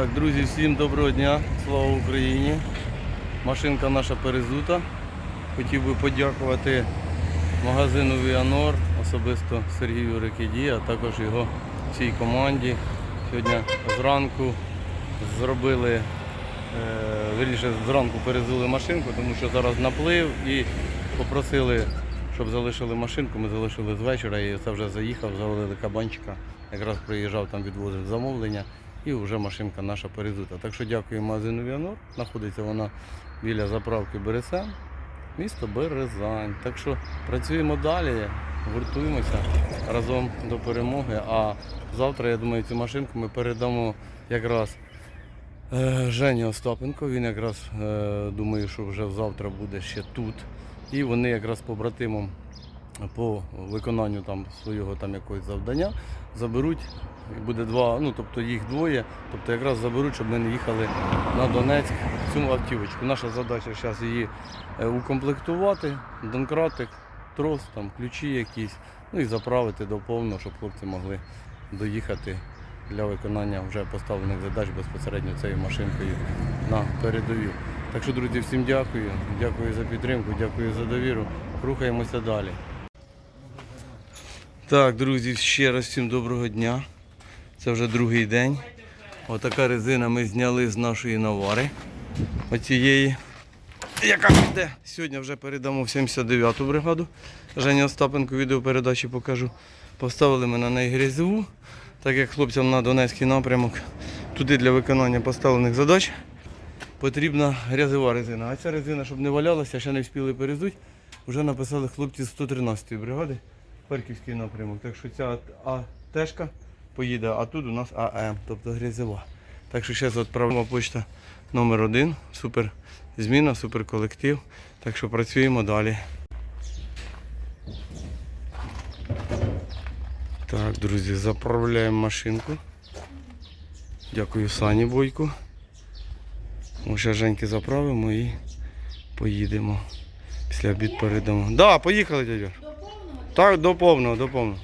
Так, друзі, всім доброго дня, слава Україні. Машинка наша перезута. Хотів би подякувати магазину Віанор, особисто Сергію Рекіді, а також його всій команді. Сьогодні зранку зробили, е, вірніше, зранку перезули машинку, тому що зараз наплив і попросили, щоб залишили машинку. Ми залишили з вечора і це вже заїхав, завалили кабанчика. Якраз приїжджав там, відвозив замовлення і вже машинка наша перезута. Так що дякую магазину Віанор. Знаходиться вона біля заправки Бересен, місто Березань. Так що працюємо далі, гуртуємося разом до перемоги. А завтра, я думаю, цю машинку ми передамо якраз е, Жені Остапенко. Він якраз е, думаю, що вже завтра буде ще тут. І вони якраз побратимом по виконанню там свого там якогось завдання заберуть. Буде два, ну тобто їх двоє, тобто якраз заберуть, щоб ми не їхали на Донецьк в цю автівочку. Наша задача зараз її е, укомплектувати, донкратик, трос, там, ключі якісь, ну і заправити до щоб хлопці могли доїхати для виконання вже поставлених задач безпосередньо цією машинкою на передову. Так що, друзі, всім дякую. Дякую за підтримку, дякую за довіру. Рухаємося далі. Так, друзі, ще раз всім доброго дня. Це вже другий день. Отака резина ми зняли з нашої навари. Оцієї, яка йде. Сьогодні вже передамо в 79-ту бригаду. Женя Остапенко відеопередачі покажу. Поставили ми на неї грязьову, так як хлопцям на Донецький напрямок туди для виконання поставлених задач потрібна грязева резина. А ця резина, щоб не валялася, ще не встигли перезуть, вже написали хлопці з 113-ї бригади, Харківський напрямок. Так що ця АТшка поїде, а тут у нас АМ, тобто грязева. Так що зараз відправимо почта номер один. Супер зміна, супер колектив. Так що працюємо далі. Так, друзі, заправляємо машинку. Дякую Сані Бойку. Ми Женьки заправимо і поїдемо. Після обід передамо. Да, поїхали, дядьо. Так, до повного, до повного.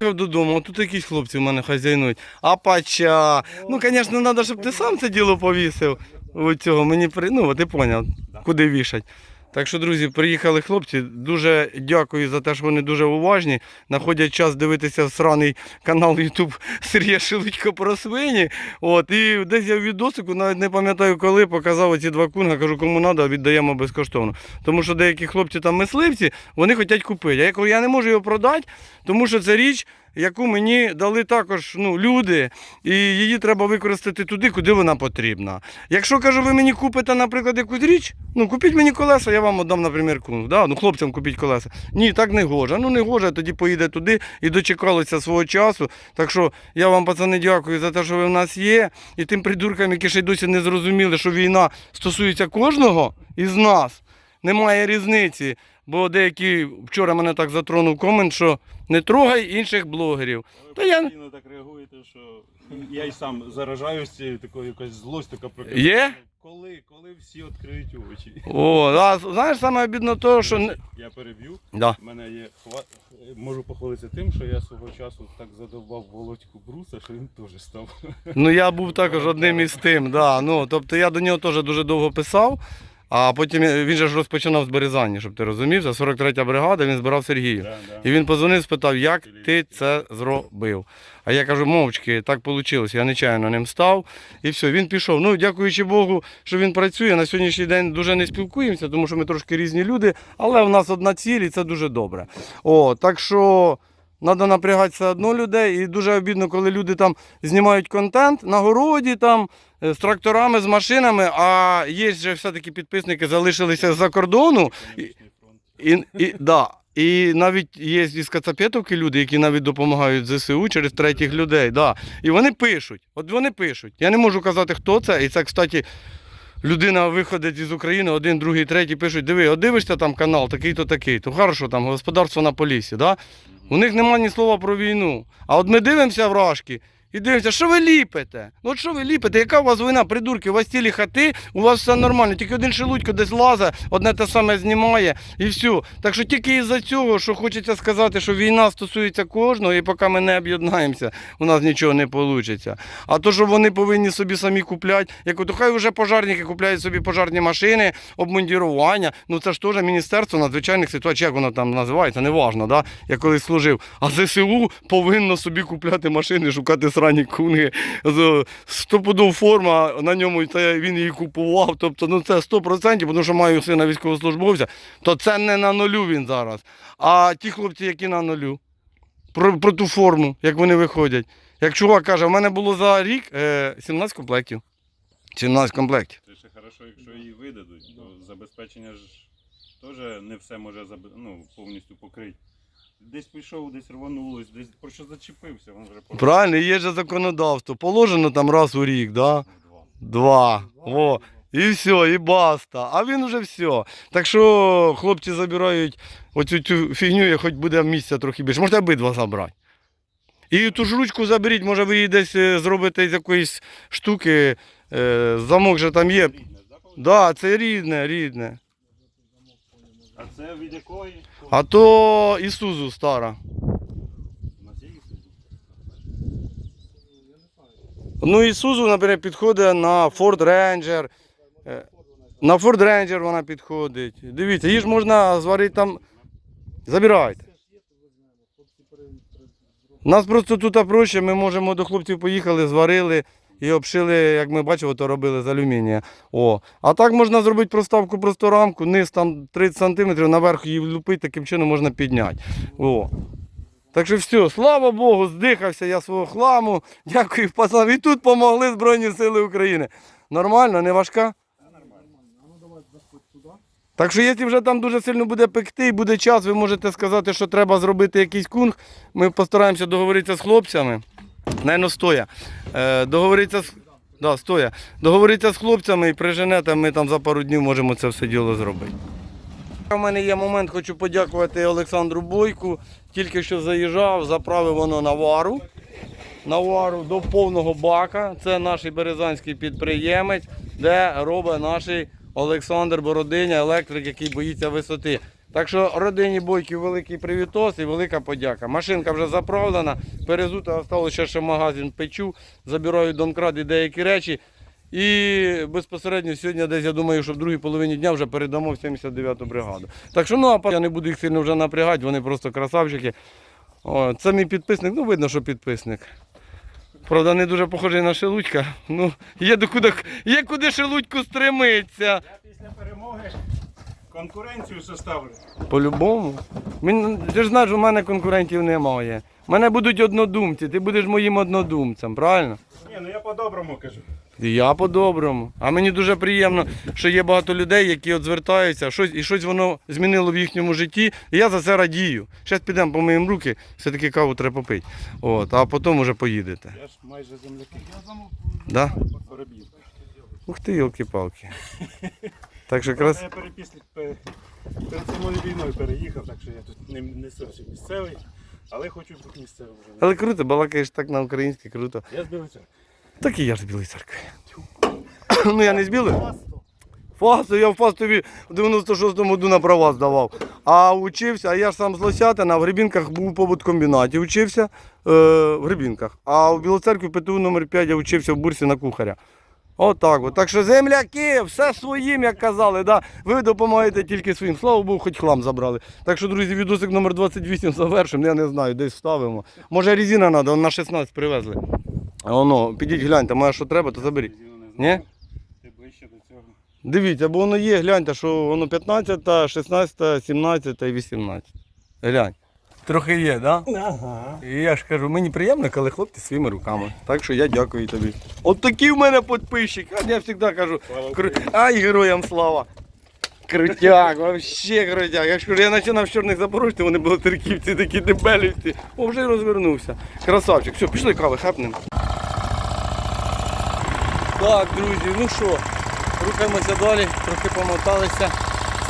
Додому, тут якісь хлопці в мене хазяйнують. А пача. Ну, звісно, треба, щоб ти сам це діло повісив. У цього мені при... Ну, ти поняв, куди вішать. Так що, друзі, приїхали хлопці. Дуже дякую за те, що вони дуже уважні. Находять час дивитися сраний канал YouTube Сергія Шелудько про свині. От, і десь я в відосику, навіть не пам'ятаю коли, показав оці два кунга, кажу, кому треба, віддаємо безкоштовно. Тому що деякі хлопці там мисливці, вони хочуть купити. Я кажу, я не можу його продати, тому що це річ, яку мені дали також ну, люди, і її треба використати туди, куди вона потрібна. Якщо кажу, ви мені купите, наприклад, якусь річ, ну купіть мені колеса, я вам віддам, наприклад, кунг. Да? Ну, хлопцям купіть колеса. Ні, так не гоже. Ну не гоже, тоді поїде туди і дочекалися свого часу. Так що я вам, пацани, дякую за те, що ви в нас є. І тим придуркам, які ще й досі не зрозуміли, що війна стосується кожного із нас. Немає різниці. Бо деякі вчора мене так затронув комент, що не трогай інших блогерів. Ви Та я- постійно так реагуєте, що я й сам заражаюсь цією такою якась злость, така прокатила. Є? Коли, коли всі відкриють очі. О, а знаєш, саме обідно того, що не. Я переб'ю. Да. У мене є хва... можу похвалитися тим, що я свого часу так задовбав Володьку Бруса, що він теж став. Ну я був також одним із тим. Да. Ну, тобто я до нього теж дуже довго писав, а потім він же ж розпочинав з Березані, щоб ти розумів. Це 43-я бригада, він збирав Сергію. Да, да. І він позвонив, спитав, як ти це зробив. А я кажу, мовчки, так вийшло, я нечайно ним став. І все, він пішов. Ну, дякуючи Богу, що він працює. На сьогоднішній день дуже не спілкуємося, тому що ми трошки різні люди, але в нас одна ціль, і це дуже добре. О, так що. Треба напрягати все одно людей. І дуже обідно, коли люди там знімають контент на городі, там, е, з тракторами, з машинами, а є же все-таки підписники залишилися за кордону. І, і, і, да. і навіть є із Кацапетовки люди, які навіть допомагають ЗСУ через третіх людей. Да. І вони пишуть. От вони пишуть. Я не можу казати, хто це. І це, кстати, людина виходить із України, один, другий, третій пишуть, диви, от дивишся там канал, такий-то, такий-то. Хорошо, там господарство на полісі. Да? У них нема ні слова про війну. А от ми дивимося вражки, І дивимося, що ви ліпите? Ну от що ви ліпите? Яка у вас війна, придурки? У вас цілі хати, у вас все нормально. Тільки один шелудько десь лазить, одне те саме знімає і все. Так що тільки із-за цього, що хочеться сказати, що війна стосується кожного, і поки ми не об'єднаємося, у нас нічого не вийде. А то, що вони повинні собі самі купляти, як то хай вже пожарники купляють собі пожарні машини, обмундірування. Ну це ж теж міністерство надзвичайних ситуацій, як воно там називається, неважно, да? я колись служив. А ЗСУ повинно собі купляти машини, шукати срані кунги. Стопудов форма на ньому це він її купував. Тобто, ну це 100%, тому що маю сина військовослужбовця, то це не на нулю він зараз. А ті хлопці, які на нулю, про, про ту форму, як вони виходять. Як чувак каже, в мене було за рік е, 17 комплектів. 17 комплектів. Це ще хорошо, якщо її видадуть, то забезпечення ж теж не все може ну, повністю покрити. Десь пішов, десь рванулось, десь про що зачепився, він вже порвав. Правильно, є же законодавство. Положено там раз у рік, да? Два. Два. О. І все, і баста. А він вже все. Так що хлопці забирають оцю цю фігню, і хоч буде місця трохи більше. Можете обидва забрати. І ту ж ручку заберіть, може ви її десь е, зробите з якоїсь штуки. Е, замок же там є. Рідне, да, Так, да, це рідне, рідне. А це від якої? А то Ісузу стара. Ну, Ісузу, наприклад, підходить на Ford Ranger. Е, На Ford Ranger вона підходить. Дивіться, її ж можна зварити там. Забирайте. Нас просто тут проще, ми можемо до хлопців поїхали, зварили і обшили, як ми бачимо, то робили з алюмінія. О. А так можна зробити проставку просто рамку, низ там 30 см, наверх її влупити, таким чином можна підняти. О. Так що все, слава Богу, здихався я свого хламу. Дякую пацанам. І тут допомогли Збройні Сили України. Нормально, не важка? Так що, якщо вже там дуже сильно буде пекти і буде час, ви можете сказати, що треба зробити якийсь кунг. Ми постараємося договоритися з хлопцями. Найно стоя. Е, договоритися з. Да, стоя. Договоритися з хлопцями і приженете, ми там за пару днів можемо це все діло зробити. У мене є момент, хочу подякувати Олександру Бойку. Тільки що заїжджав, заправив воно на вару. На вару до повного бака. Це наш березанський підприємець, де робить наш Олександр Бородиня, електрик, який боїться висоти. Так що родині Бойків великий привітос і велика подяка. Машинка вже заправлена, перезута, залишилося ще магазин печу, забираю домкрат і деякі речі. І безпосередньо сьогодні десь я думаю, що в другій половині дня вже передамо в 79-ту бригаду. Так що ну, а я не буду їх сильно вже напрягати, вони просто красавчики. О, це мій підписник, ну видно, що підписник. Правда, не дуже похожий на Шелудька. Ну, є, до куди, є куди Шелудьку стремиться. Я після перемоги конкуренцію составлю. По-любому. Ти ж знаєш, у мене конкурентів немає. У мене будуть однодумці, ти будеш моїм однодумцем, правильно? Ні, ну я по-доброму кажу. І я по-доброму. А мені дуже приємно, що є багато людей, які от звертаються, щось, і щось воно змінило в їхньому житті. І я за це радію. Зараз підемо по моїм руки, все-таки каву треба попити. От, а потім уже поїдете. Я ж майже земляки. Да? Ух ти, йолки-палки. Так що якраз. Я перепісник перед самою війною переїхав, так що я тут не, не зовсім місцевий, але хочу бути місцевим вже. Але круто, балакаєш так на українське, круто. Я з Білої церкви. Так і я з Білої церкви. Ну я не з Білої. Фасту, я в Фастові в 96-му году на права здавав. А учився, а я ж сам з Лосятина, в Гребінках був у побуткомбінаті, учився е, в Гребінках. А в Білоцеркві ПТУ номер 5 я учився в бурсі на кухаря. Отак от. Так що земляки, все своїм, як казали, да? ви допомагаєте тільки своїм. Слава Богу, хоч хлам забрали. Так що, друзі, відосик номер 28 завершимо, я не знаю, десь ставимо. Може резина треба, на 16 привезли. Воно, підіть гляньте, може що треба, то заберіть. Ні? Ти ближче до цього. Дивіться, бо воно є, гляньте, що воно 15, 16, 17 і 18. Глянь. Трохи є, так? Да? Ага. І я ж кажу, мені приємно, коли хлопці своїми руками. Так що я дякую тобі. От такі в мене підписчики. А я завжди кажу, кру... ай героям слава. Крутяк, вообще крутяк. Я ж кажу, я починав з чорних запорожців, вони були терківці, такі дебелівці. О, вже розвернувся. Красавчик. Все, пішли кави, хапнемо. Так, друзі, ну що, рухаємося далі, трохи помоталися,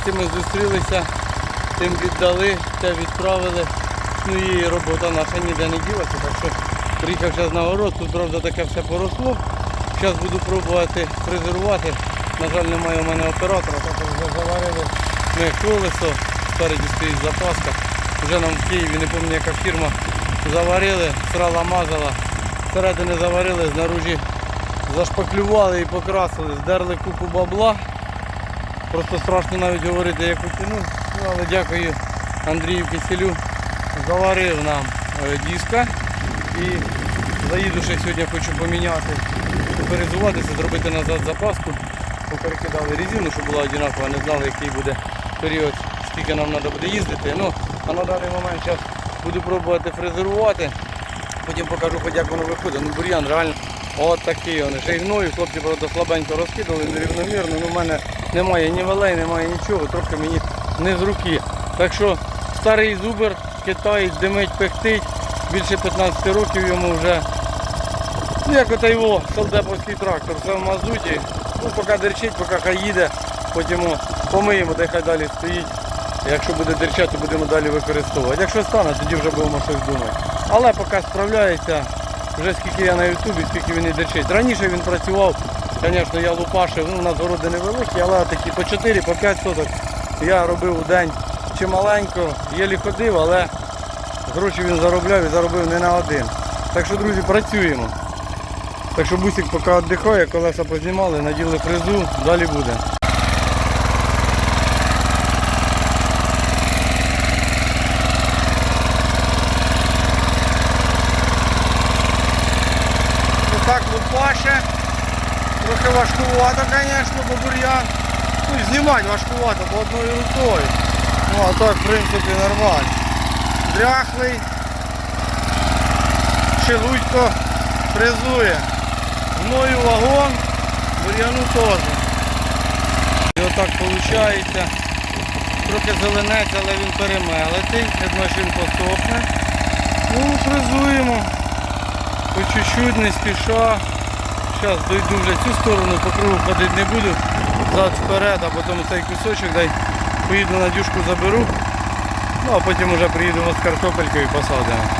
з цим ми зустрілися, тим віддали, те відправили. Ну і робота наша ніде не ділася, так що Приїхав зараз на город, тут правда таке все поросло. Зараз буду пробувати фрезерувати. На жаль, немає у мене оператора, так вже заварили ми колесо, спереді стоїть запаска. Вже нам в Києві, не пам'ятаю яка фірма, заварили, срала мазала, всередини заварили, знаружі зашпаклювали і покрасили, здерли купу бабла. Просто страшно навіть говорити, яку ціну. Але дякую Андрію Киселю. Заварив нам е, диска і заїду ще сьогодні хочу поміняти, перезуватися, зробити назад запаску. Поперекидали резину, щоб була одинакова, не знали, який буде період, скільки нам треба буде їздити. Ну, а на даний момент зараз буду пробувати фрезерувати. Потім покажу, хоч як воно виходить. Ну, бур'ян реально от такий. Вони ще й гною, хлопці, правда, слабенько розкидали, нерівномірно. Ну, в мене немає ні валей, немає нічого, трохи мені не з руки. Так що старий зубр, китаєць, димить, пехтить, більше 15 років йому вже. Ну, як ото його солдеповський трактор, все в мазуті. Ну, поки дерчить, поки хай їде, потім помиємо, та хай далі стоїть. Якщо буде дерчати, будемо далі використовувати. Якщо стане, тоді вже будемо щось думати. Але поки справляється, вже скільки я на ютубі, скільки він і дерчить. Раніше він працював, звісно, я лупашив, ну, у нас городи невеликі, але такі по 4, по 5 соток я робив у день чималенько, єлі ходив, але гроші він заробляв і заробив не на один. Так що, друзі, працюємо. Так що бусик поки віддихає, колеса познімали, наділи фрезу, далі буде. Отак лупаше. Трохи важкувато, звісно, бо бур'ян. Ну, знімати важкувато, бо одною рукою. Ну, а так, в принципі, нормально. Дряхлий. Шелудько фрезує. Мною вагон, бур'яну теж. І отак виходить. Трохи зеленець, але він перемелитий. Думаю, що. Ну, фрезуємо. По чуть-чуть, не спіша. Зараз дойду вже цю сторону, по кругу ходити не буду. Зад вперед, а потім цей кусочок дай поїду на дюшку заберу. Ну а потім вже приїдемо з картопелькою і посадимо.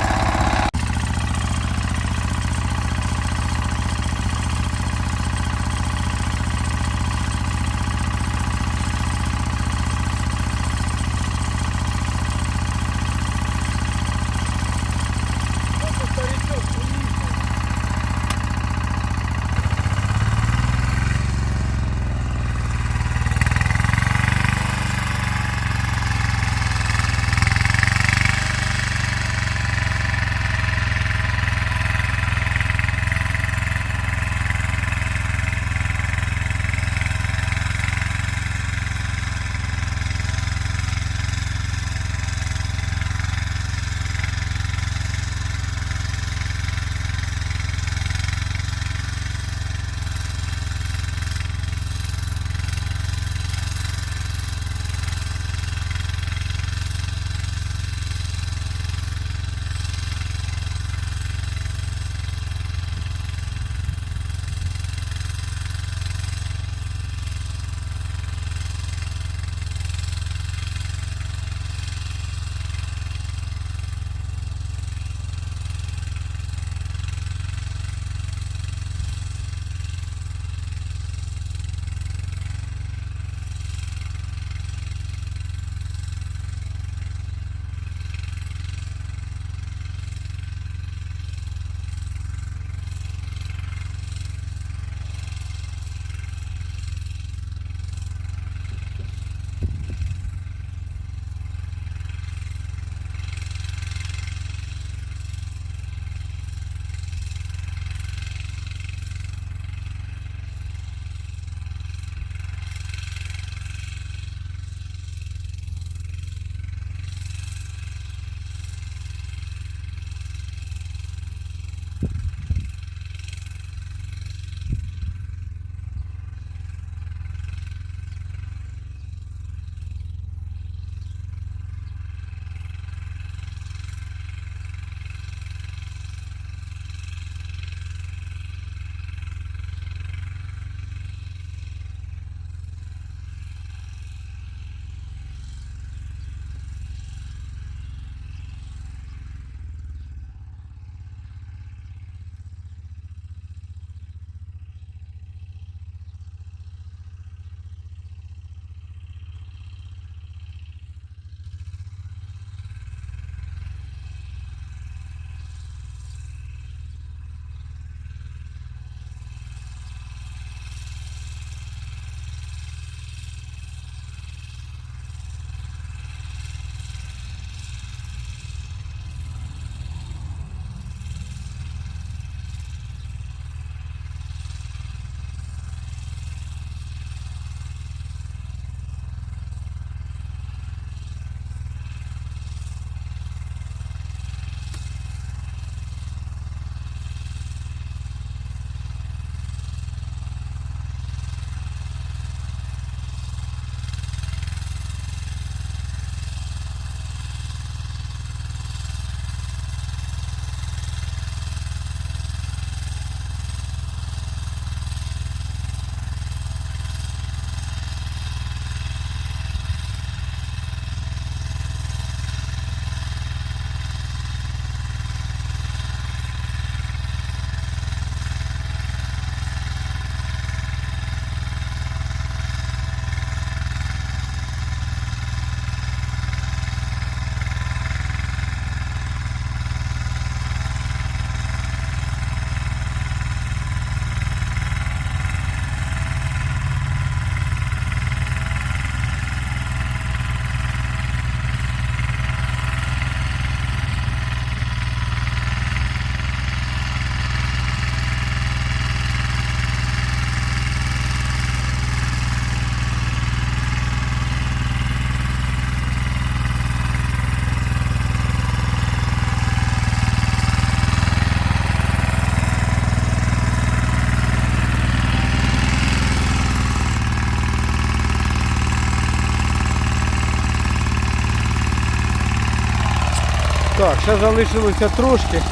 Так, ще залишилося трошки.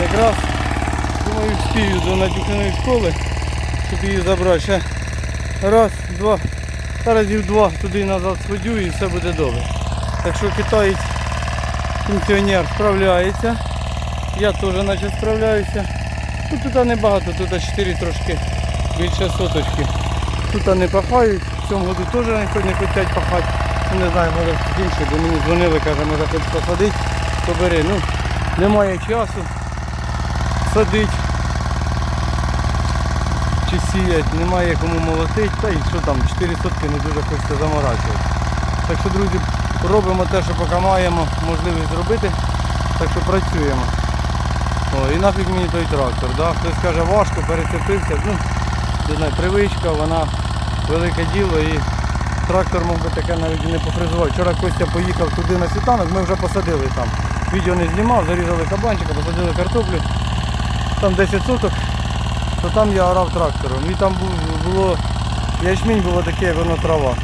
Якраз думаю встигну до Надюхиної школи, щоб її забрати. Ще раз, два, разів два туди назад сходю і все буде добре. Так що китаєць функціонер справляється. Я теж наче справляюся. Ну, тут небагато, тут 4 трошки більше соточки. Тут не пахають, в цьому году теж не, не хочуть пахати. Ну, не знаю, може інший, бо мені дзвонили, каже, може хочеш посадити, то бери. Ну, немає часу садити чи сіять, немає кому молотити, та і що там, 4 сотки не дуже хочеться заморачувати. Так що, друзі, робимо те, що поки маємо можливість зробити, так що працюємо. О, і нафіг мені той трактор. Да? Хтось каже, важко, перецепився. Ну, не знаю, привичка, вона велике діло і трактор мог би таке навіть не пофризувати. Вчора Костя поїхав туди на світанок, ми вже посадили там. Відео не знімав, зарізали кабанчика, посадили картоплю. Там 10 суток, то там я орав трактором. І там було, ячмінь було таке, як воно трава.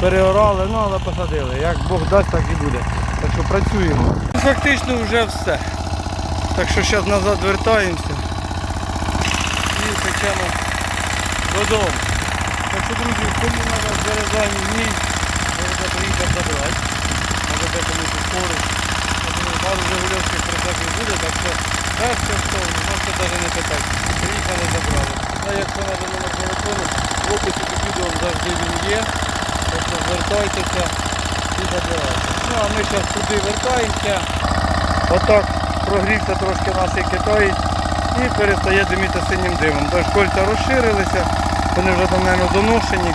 Переорали, ну але посадили. Як Бог дасть, так і буде. Так що працюємо. Фактично вже все. Так що зараз назад вертаємося і печемо додому. Так що, друзі, кому треба заряджаємо мій, можете приїхати забрати. Може де комусь поруч. Я думаю, Пару Жигульовських прицепів буде, так що безкоштовно, можете навіть не питати. Приїхали, забрали. А якщо треба номер телефону, в описі під відео завжди він є. Так що звертайтеся і забирайте. Ну а ми зараз туди вертаємося. Отак прогрівся трошки наш китаєць і перестає диміти синім димом. Тож кольця розширилися, вони вже до мене доношені,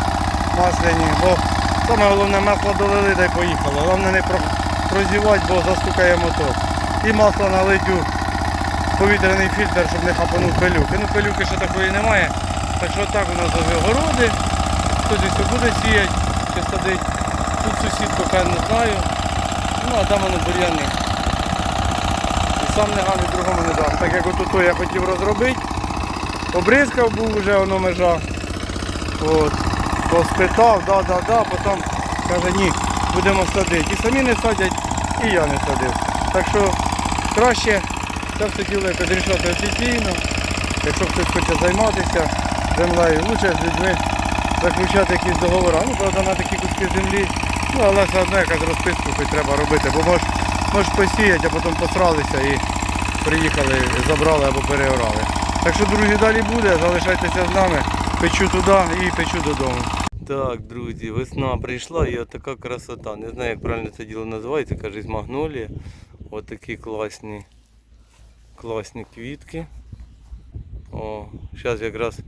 масляні, бо саме головне масло долили та й поїхало. Головне не прозівати, бо застукає мотор. І масло налить у повітряний фільтр, щоб не хапанув пилюки. Ну пилюки ще такої немає. Так що так у нас завжди городи. Хтось ось буде сіяти чи садить. Тут сусід поки не знаю. Ну а там воно бур'яни. І сам не гам, і другому не дам. Так як отут я хотів розробити. Обризкав був вже воно межа. От. То спитав, да, да, да, потім каже, ні, будемо садити. І самі не садять, і я не садив. Так що краще це все діло якось рішати офіційно. Якщо хтось хоче займатися землею, лучше з людьми заключати якісь договори. Ну, правда, на такі куски землі. Ну, але все одно якась розписку хоч треба робити, бо можеш можеш посіяти, а потім посралися і приїхали, забрали або переорали. Так що, друзі, далі буде, залишайтеся з нами, печу туди і печу додому. Так, друзі, весна прийшла і така красота. Не знаю, як правильно це діло називається, кажуть, магнолія. Ось такі класні, класні квітки. О, зараз якраз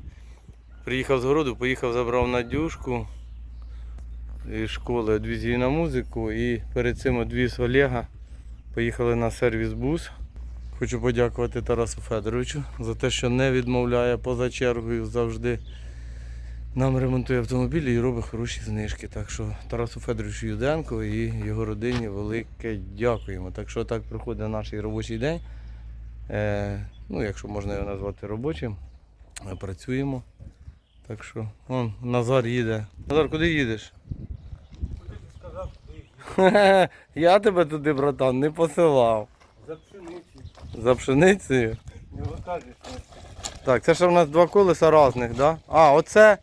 приїхав з городу, поїхав, забрав Надюшку із школи, відвіз на музику і перед цим відвіз Олега. Поїхали на сервіс-бус. Хочу подякувати Тарасу Федоровичу за те, що не відмовляє поза чергою завжди. Нам ремонтує автомобілі і робить хороші знижки. Так що Тарасу Федоровичу Юденко і його родині велике дякуємо. Так що так проходить наш робочий день. Е, ну, якщо можна його назвати робочим, Е, працюємо. Так що, вон, Назар їде. Назар, куди їдеш? Я тебе туди, братан, не посилав. За пшениці. За пшеницею. Не розкажеш. Так, це ще в нас два колеса різних, да? А, оце.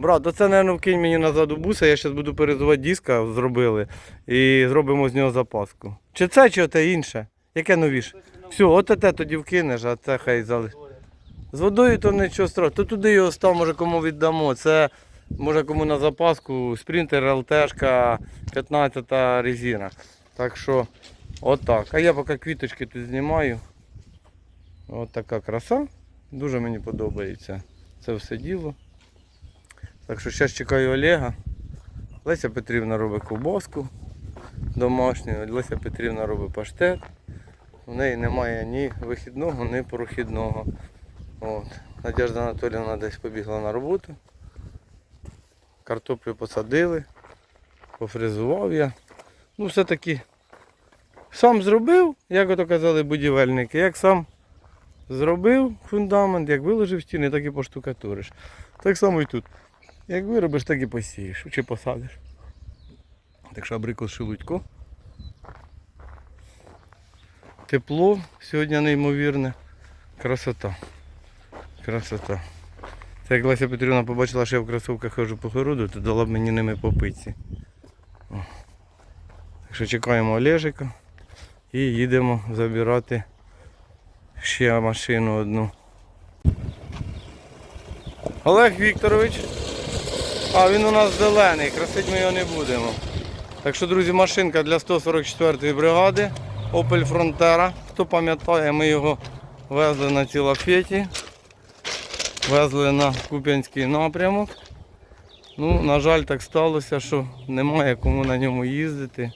Брат, оце, мабуть, вкинь мені назад у буса, я зараз буду перезувати диска, зробили. І зробимо з нього запаску. Чи це, чи оте інше? Яке новіше? Все, от те тоді вкинеш, а це хай залиш. З водою то нічого страшного. То туди його став, може кому віддамо. Це може кому на запаску, спринтер, ЛТшка, 15-та резина. Так що, отак. А я поки квіточки тут знімаю. От така краса. Дуже мені подобається це все діло. Так що зараз чекаю Олега. Леся Петрівна робить ковбаску домашню, Леся Петрівна робить паштет. У неї немає ні вихідного, ні прохідного. От. Надежда Анатоліївна десь побігла на роботу. Картоплю посадили, пофризував я. Ну, все-таки сам зробив, як ото казали будівельники, як сам зробив фундамент, як виложив стіни, так і поштукатуриш. Так само і тут. Як виробиш, так і посієш чи посадиш. Так що абрикос шелудько. тепло сьогодні неймовірне. Красота. Красота. Це як Леся Петрівна побачила, що я в кросовках хожу по городу, то дала б мені ними попитися. О. Так що чекаємо Олежика і їдемо забирати ще машину одну. Олег Вікторович. А, він у нас зелений, красить ми його не будемо. Так що, друзі, машинка для 144-ї бригади Opel Frontera. Хто пам'ятає, ми його везли на ці лафеті. Везли на Куп'янський напрямок. Ну, на жаль, так сталося, що немає кому на ньому їздити.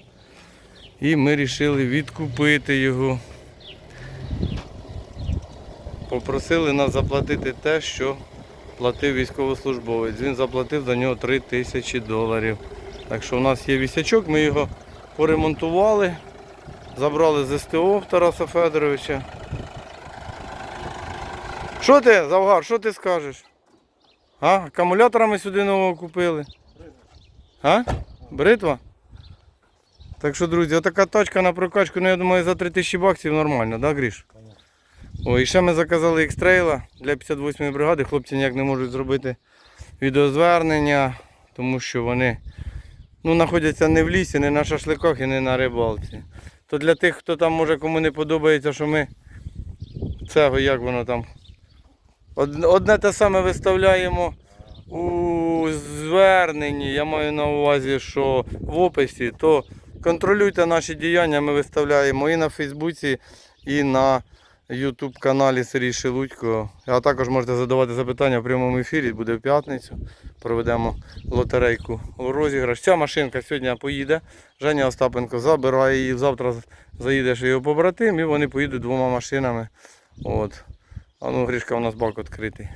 І ми вирішили відкупити його. Попросили нас заплатити те, що платив військовослужбовець. Він заплатив за нього 3 тисячі доларів. Так що у нас є вісячок, ми його поремонтували, забрали з СТО Тараса Федоровича. Що ти, Завгар, що ти скажеш? А? Акумуляторами сюди нового купили. А? Бритва? Так що, друзі, отака тачка на прокачку, ну я думаю, за 3000 баксів нормально, да, Гріш? О, і ще ми заказали екстрейла для 58-ї бригади. Хлопці ніяк не можуть зробити відеозвернення, тому що вони ну, знаходяться не в лісі, не на шашликах і не на рибалці. То для тих, хто там може кому не подобається, що ми цього, як воно там. Одне те саме виставляємо у зверненні, я маю на увазі, що в описі, то контролюйте наші діяння, ми виставляємо і на Фейсбуці, і на YouTube каналі Сергій Шелудько. А також можете задавати запитання в прямому ефірі, буде в п'ятницю. Проведемо лотерейку у розіграш. Ця машинка сьогодні поїде. Женя Остапенко забирає її. Завтра заїдеш його побратим і вони поїдуть двома машинами. От. А ну, Грішка, у нас бак відкритий.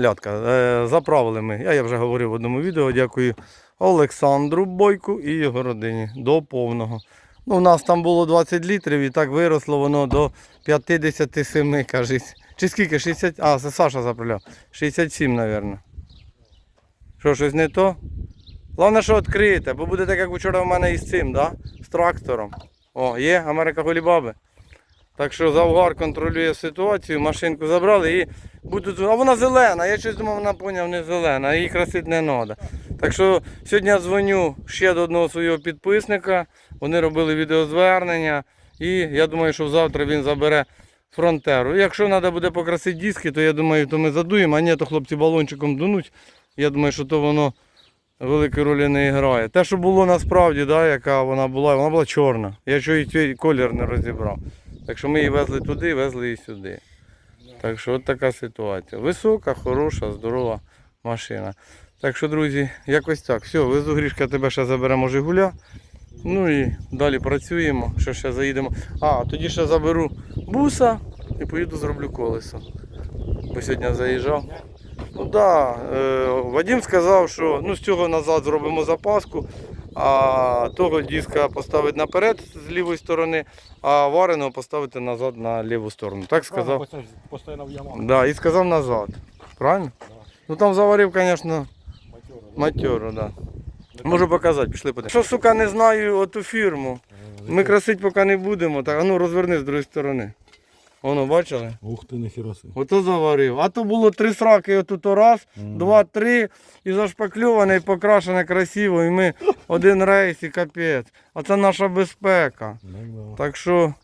Лятка, е, заправили ми. Я, я вже говорив в одному відео. Дякую Олександру Бойку і його родині. До повного. Ну, у нас там було 20 літрів і так виросло воно до 57, кажись. Чи скільки? 60? А, це Саша заправляв. 67, мабуть. Що, щось не то? Головне, що відкрите, бо буде так, як вчора в мене із цим, да? з трактором. О, є Америка Голібаби. Так що Завгар контролює ситуацію, машинку забрали і будуть. А вона зелена, я щось думав, вона поняв, не зелена, її красити не треба. Так що сьогодні я дзвоню ще до одного свого підписника. Вони робили відеозвернення. І я думаю, що завтра він забере фронтеру. Якщо треба буде покрасити диски, то я думаю, то ми задуємо, а ні, то хлопці балончиком дунуть. Я думаю, що то воно великої ролі не грає. Те, що було насправді, да, яка вона була, вона була чорна. Я ще й цей колір не розібрав. Так що ми її везли туди, везли її сюди. Так що от така ситуація. Висока, хороша, здорова машина. Так що, друзі, якось так. Все, везу Грішка, тебе ще заберемо Жигуля. Ну і далі працюємо. Що ще заїдемо. А, тоді ще заберу буса і поїду зроблю колесо. Бо сьогодні заїжджав. Ну так, да, е, Вадим сказав, що ну, з цього назад зробимо запаску, а того диска поставити наперед з лівої сторони, а вареного поставити назад на ліву сторону. Так сказав. Постійно в ямах. Да, і сказав назад. Правильно? Ну там заварив, звісно, Матьора. матеру, да. Можу показати, пішли подивимось. Що, сука, не знаю оту фірму. Ми красити поки не будемо. Так, а ну розверни з другої сторони. Воно, бачили? Ух ти, ніхіра си. Ото заварив. А то було три сраки отут раз, два, три, і зашпакльоване, і покрашене красиво, і ми один рейс і капець. А це наша безпека. Так що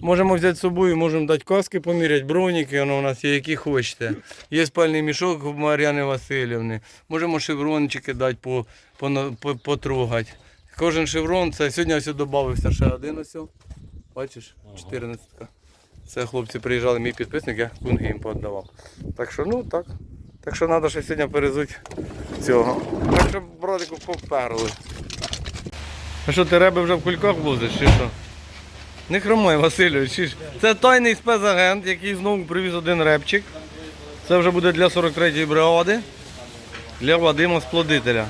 можемо взяти з собою, можемо дати каски поміряти, броніки, воно у нас є, які хочете. Є спальний мішок у Мар'яни Васильівни. Можемо шеврончики дати по, по, по, потрогати. Кожен шеврон, це сьогодні ось додався ще один ось. Бачиш, 14. Це хлопці приїжджали, мій підписник, я кунги їм пооддавав. Так що, ну так. Так що треба ще сьогодні перезуть цього. Так що братику поперли. А що, ти реби вже в кульках возиш, чи що? Не хромай, Васильович. чи ж? Це тайний спецагент, який знову привіз один репчик. Це вже буде для 43-ї бригади. Для Вадима Сплодителя.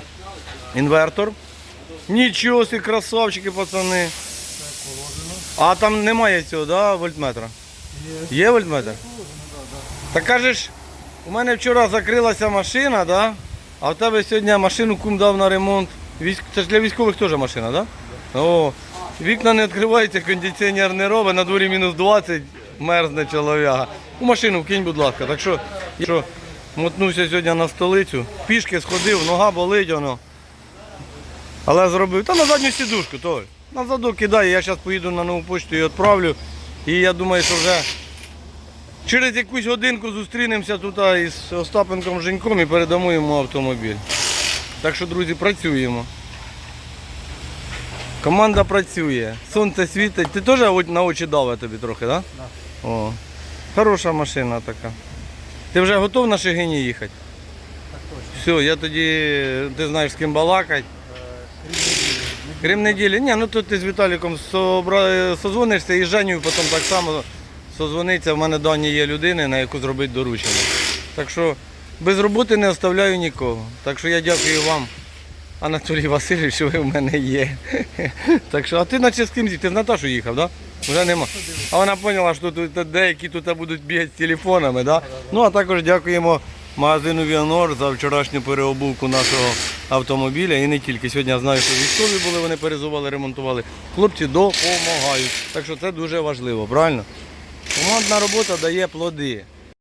Інвертор. Нічого красавчики, пацани. А там немає цього, да, вольтметра? Є. Вольтметр? Так кажеш, у мене вчора закрилася машина, да? а в тебе сьогодні машину кум дав на ремонт. Військ... Це ж для військових теж машина, так? О, Вікна не відкриваються, кондиціонер не робить, на дворі мінус 20, мерзне чоловіка. У машину вкинь, будь ласка. Так що, якщо мотнувся сьогодні на столицю, пішки сходив, нога болить воно. Але зробив. Та на задню сідушку, той. На задок кидаю, я зараз поїду на нову почту і відправлю. І я думаю, що вже через якусь годинку зустрінемося тут із Остапенком Женьком і передамо йому автомобіль. Так що, друзі, працюємо. Команда працює. Сонце світить. Ти теж на очі давить тобі трохи, так? Да? О. Хороша машина така. Ти вже готов на Шигині їхати? Так точно. Все, я тоді, ти знаєш з ким балакать. Крім неділі. Ні, ну тут ти з Віталіком собра... созвонишся і з Женєю потім так само созвониться. В мене дані є людини, на яку зробити доручення. Так що без роботи не оставляю нікого. Так що я дякую вам, Анатолій Васильович, що ви в мене є. Так що, а ти наче з ким Ти з Наташу їхав? Да? Вже нема. А вона поняла, що тут деякі тут будуть бігати з телефонами, да? Ну а також дякуємо магазину Віанор за вчорашню переобувку нашого автомобіля. І не тільки. Сьогодні я знаю, що військові були, вони перезували, ремонтували. Хлопці допомагають. Так що це дуже важливо, правильно? Командна робота дає плоди.